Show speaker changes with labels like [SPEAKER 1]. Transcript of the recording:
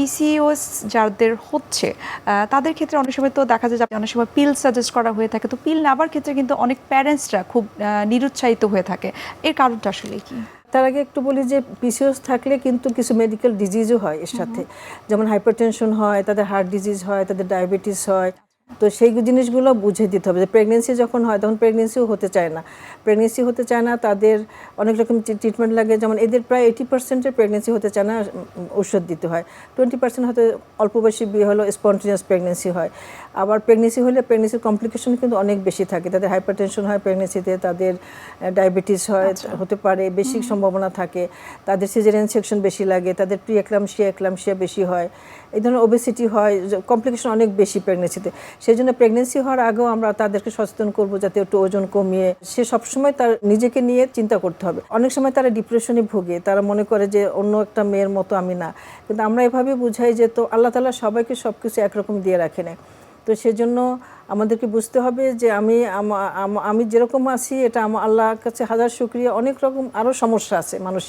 [SPEAKER 1] PCOS যাদের হচ্ছে তাদের ক্ষেত্রে অনেক সময় তো দেখা যায় যে অনেক সময় পিল সাজেস্ট করা হয়ে থাকে। তো পিল নেবার ক্ষেত্রে কিন্তু অনেক প্যারেন্টসরা খুব নিরুৎসাহিত হয়ে থাকে। এর কারণটা আসলে কি?
[SPEAKER 2] তার আগে একটু বলি যে পিসিওস থাকলে কিন্তু কিছু মেডিকেল ডিজিজও হয় এর সাথে। যেমন হাইপারটেনশন হয় তাদের হার্ট ডিজিজ হয় তাদের ডায়াবেটিস হয়। তো সেই জিনিসগুলো বুঝে দিতে হবে যে প্রেগনেন্সি যখন হয় তখন প্রেগনেন্সিও হতে চায় না। প্রেগনেন্সি হতে চায় না তাদের অনেক রকম ট্রিটমেন্ট লাগে। যেমন এদের প্রায় এইটি পার্সেন্টের প্রেগনেন্সি হতে চায় না ওষুধ দিতে হয়। টোয়েন্টি পার্সেন্ট হয়তো অল্প বয়সী বিয়ে হলো স্পন্টিনিয়াস প্রেগনেন্সি হয়। আবার প্রেগনেন্সি হলে প্রেগনেন্সির কমপ্লিকেশন কিন্তু অনেক বেশি থাকে। তাদের হাইপারটেনশন হয় প্রেগনেন্সিতে তাদের ডায়াবেটিস হয় হতে পারে বেশি সম্ভাবনা থাকে। তাদের সিজারিয়ান সেকশন বেশি লাগে তাদের প্রি একলামশিয়া একলামশিয়া বেশি হয়। এই ধরনের ওবেসিটি হয় কমপ্লিকেশন অনেক বেশি প্রেগনেন্সিতে সেই জন্য প্রেগনেন্সি হওয়ার আগেও আমরা তাদেরকে সচেতন করব যাতে একটু ওজন কমিয়ে সে সবসময় তার নিজেকে নিয়ে চিন্তা করতে হবে অনেক সময় তারা ডিপ্রেশনে ভোগে, তারা মনে করে যে অন্য একটা মেয়ের মতো আমি না। কিন্তু আমরা এভাবে বুঝাই যে তো আল্লাহ তালা সবাইকে সব কিছু একরকম দিয়ে রাখে না তো সেজন্য আমাদেরকে বুঝতে হবে যে আমি, আমা- আমা- আমি যেরকম আছি, এটা আমার আল্লাহর কাছে হাজার শুক্রিয়া। অনেক রকম আরও সমস্যা আছে মানুষের।